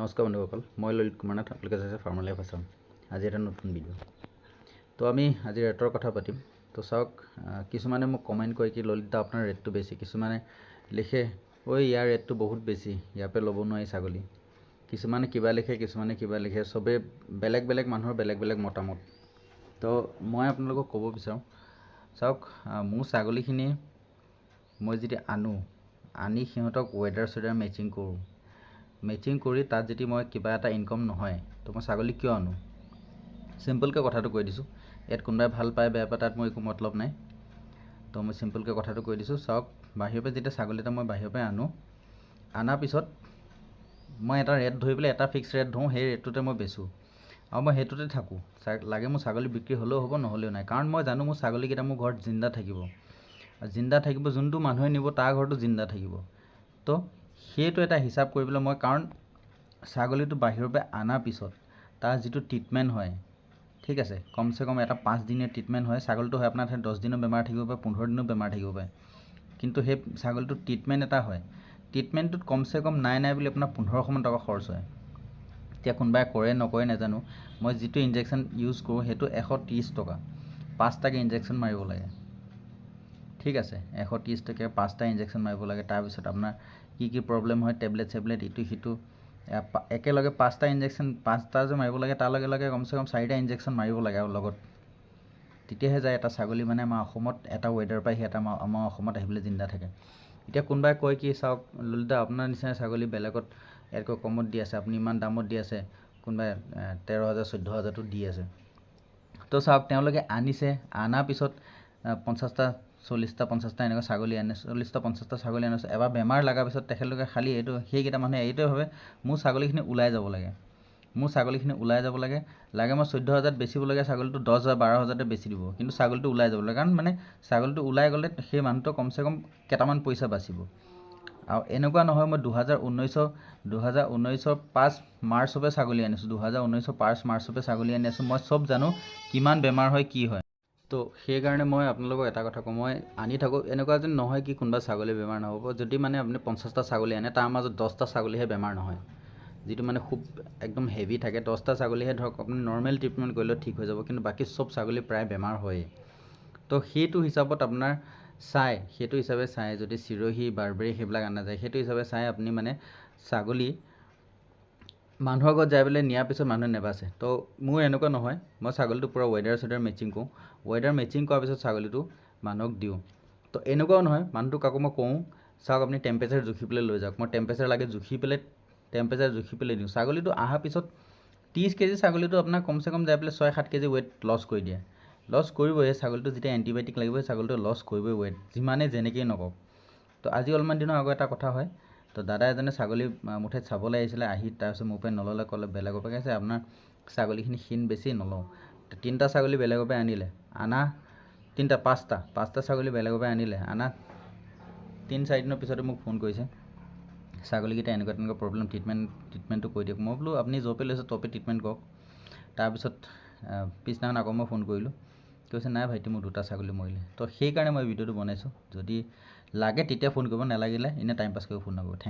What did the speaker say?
নমস্কাৰ বন্ধুসকল মই ললিত কুমাৰ নাথ আপোনালোকে চাইছে ফাৰ্মাৰ লাইফ আছাম আজি এটা নতুন ভিডিঅ' তো আমি আজি ৰেটৰ কথা পাতিম। তো চাওক কিছুমানে মোক কমেণ্ট কৰে কি ললিত দা আপোনাৰ ৰেটটো বেছি। কিছুমানে লিখে ঐ ইয়াৰ ৰেটটো বহুত বেছি ইয়াৰ পৰা ল'ব নোৱাৰি ছাগলী। কিছুমানে কিবা লিখে কিছুমানে কিবা লিখে চবেই বেলেগ বেলেগ মানুহৰ বেলেগ বেলেগ মতামত। তো মই আপোনালোকক ক'ব বিচাৰোঁ চাওক মোৰ ছাগলীখিনি মই যদি আনো আনি সিহঁতক ৱেডাৰ চুৱেডাৰ মেচিং কৰোঁ। মেচিং কৰি তাত যদি মই কিবা এটা ইনকম নহয় তো মই ছাগলী কিয় আনো? চিম্পলকৈ কথাটো কৈ দিছোঁ। ইয়াত কোনোবাই ভাল পায় বেয়া পায় তাত মোৰ একো মতলব নাই। তো মই চিম্পলকৈ কথাটো কৈ দিছোঁ চাওক বাহিৰৰ পৰা যেতিয়া ছাগলী এটা মই বাহিৰৰ পৰা আনো অনাৰ পিছত মই এটা ৰেট ধৰি পেলাই এটা ফিক্স ৰেট ধৰোঁ সেই ৰেটটোতে মই বেচোঁ। আৰু মই সেইটোতে থাকোঁ। লাগে মোৰ ছাগলী বিক্ৰী হ'লেও হ'ব নহ'লেও নাই। কাৰণ মই জানো মোৰ ছাগলীকেইটা মোৰ ঘৰত জিন্দা থাকিব। জিন্দা থাকিব যোনটো মানুহে নিব তাৰ ঘৰতো জিন্দা থাকিব। তো সেইটো এটা হিচাপ কৰিবলৈ মই কাৰণ ছাগলীটো বাহিৰৰ পৰা অনাৰ পিছত তাৰ যিটো ট্ৰিটমেণ্ট হয় ঠিক আছে কমচে কম এটা পাঁচদিনীয়া ট্ৰিটমেণ্ট হয় ছাগলীটো হয় আপোনাৰ ঠাইত দহ দিনৰ বেমাৰ থাকিব পাৰে পোন্ধৰ দিনৰ বেমাৰ থাকিব পাৰে। কিন্তু সেই ছাগলীটোৰ ট্ৰিটমেণ্ট এটা হয়। ট্ৰিটমেণ্টটোত কমচে কম নাই নাই বুলি আপোনাৰ পোন্ধৰশমান টকা খৰচ হয়। এতিয়া কোনোবাই কৰে নকৰে নাজানো। মই যিটো ইনজেকশ্যন ইউজ কৰোঁ সেইটো এশ ত্ৰিছ টকা। পাঁচটাকৈ ইনজেকশ্যন মাৰিব লাগে। ঠিক আছে এশ ত্ৰিছ টকীয়া পাঁচটা ইনজেকশ্যন মাৰিব লাগে তাৰপিছত আপোনাৰ কি কি প্ৰব্লেম হয় টেবলেট চেবলেট ইটো সিটো একেলগে পাঁচটা ইনজেকশ্যন পাঁচটা যে মাৰিব লাগে তাৰ লগে লগে কমচে কম চাৰিটা ইনজেকশ্যন মাৰিব লাগে আৰু লগত। তেতিয়াহে যায় এটা ছাগলী মানে আমাৰ অসমত এটা ৱেডাৰ পাই সি এটা আমাৰ অসমত আহিবলৈ জিন্দা থাকে। এতিয়া কোনোবাই কয় কি চাওক ললিতা আপোনাৰ নিচিনা ছাগলী বেলেগত ইয়াতকৈ কমত দি আছে আপুনি ইমান দামত দি আছে কোনোবাই তেৰ হাজাৰ চৈধ্য হাজাৰতো দি আছে। তো চাওক তেওঁলোকে আনিছে অনাৰ পিছত পঞ্চাছটা চল্লিছটা পঞ্চাছটা এনেকুৱা ছাগলী আনে চল্লিছটা পঞ্চাছটা ছাগলী আনিছে এবাৰ বেমাৰ লগাৰ পিছত তেখেতলোকে খালি এইটো সেইকেইটা মানুহে এইটোৱে ভাবে মোৰ ছাগলীখিনি ওলাই যাব লাগে। মোৰ ছাগলীখিনি ওলাই যাব লাগে লাগে মই চৈধ্য হাজাৰত বেচিব লাগে ছাগলীটো দহ হাজাৰ বাৰ হাজাৰতে বেচি দিব কিন্তু ছাগলীটো ওলাই যাব লাগে। কাৰণ মানে ছাগলীটো ওলাই গ'লে সেই মানুহটো কমচে কম কেইটামান পইচা বাচিব। আৰু এনেকুৱা নহয় মই দুহেজাৰ ঊনৈছৰ দুহেজাৰ ঊনৈছৰ পাঁচ মাৰ্চৰ পৰা ছাগলী আনিছোঁ দুহেজাৰ ঊনৈছৰ পাঁচ মাৰ্চৰ পৰা ছাগলী আনি আছোঁ। মই চব জানো কিমান বেমাৰ হয় কি হয়। তো সেইকাৰণে মই আপোনালোকক এটা কথা কওঁ মই আনি থাকোঁ। এনেকুৱা যেন নহয় কি কোনোবা ছাগলী বেমাৰ নহ'ব। যদি মানে আপুনি পঞ্চাছটা ছাগলী আনে তাৰ মাজত দহটা ছাগলীহে বেমাৰ নহয়। যিটো মানে খুব একদম হেভি থাকে দহটা ছাগলীহে ধৰক আপুনি নৰ্মেল ট্ৰিটমেণ্ট কৰিলেও ঠিক হৈ যাব কিন্তু বাকী চব ছাগলী প্ৰায় বেমাৰ হয়েই। তো সেইটো হিচাপত আপোনাৰ চাই সেইটো হিচাপে চাই যদি চিৰহি বাৰ্বেৰি সেইবিলাক অনা যায় সেইটো হিচাপে চাই আপুনি মানে ছাগলী মানুহৰ ঘৰত যাই পেলাই নিয়াৰ পিছত মানুহে নেবাচে। তো মোৰ এনেকুৱা নহয় মই ছাগলীটো পূৰা ৱেডাৰ চেডাৰ মেচিং কৰোঁ। ৱেডাৰ মেচিং কৰাৰ পিছত ছাগলীটো মানুহক দিওঁ। তো এনেকুৱাও নহয় মানুহটোক আকৌ মই কওঁ চাওক আপুনি টেম্পাৰেচাৰ জুখি পেলাই লৈ যাওক। মই টেম্পাৰেচাৰ লাগে জুখি পেলাই টেম্পাৰেচাৰ জুখি পেলাই দিওঁ। ছাগলীটো অহাৰ পিছত ত্ৰিছ কেজি ছাগলীটো আপোনাৰ কমচে কম যাই পেলাই ছয় সাত কেজি ৱেইট লছ কৰি দিয়ে। লছ কৰিবই ছাগলীটো যেতিয়া এণ্টিবায়'টিক লাগিব ছাগলীটো লছ কৰিবই ৱেইট যিমানেই যেনেকেই নকওক। তো আজি অলপমান দিনৰ আগৰ এটা কথা হয় তো দাদা এজনে ছাগলী আহ, মোৰ ঠাইত চাবলৈ আহিছিলে আহি তাৰপিছত মোৰ পৰা নল'লে ক'লে বেলেগৰ পৰা কৈছে আপোনাৰ ছাগলীখিনি ক্ষীণ বেছি নলওঁ। তিনিটা ছাগলী বেলেগৰ পৰা আনিলে। আনা তিনিটা পাঁচটা পাঁচটা ছাগলী বেলেগৰ পৰা আনিলে। আনা তিনি চাৰিদিনৰ পিছতে মোক ফোন কৰিছে ছাগলীকেইটা এনেকুৱা তেনেকুৱা প্ৰব্লেম ট্ৰিটমেণ্ট ট্ৰিটমেণ্টটো কৰি দিয়ক। মই বোলো আপুনি য'ৰ পৰা লৈছে ত'ৰ পৰা ট্ৰিটমেণ্ট কৰক। তাৰপিছত পিছদিনাখন আকৌ মই ফোন কৰিলোঁ। কৈছে নাই ভাইটি মোৰ দুটা ছাগলী মৰিলে। তো সেইকাৰণে মই ভিডিঅ'টো বনাইছোঁ। যদি লাগে তেতিয়া ফোন কৰিব নালাগিলে এনেই টাইম পাছ কৰিব ফোন নকৰিব। Thank U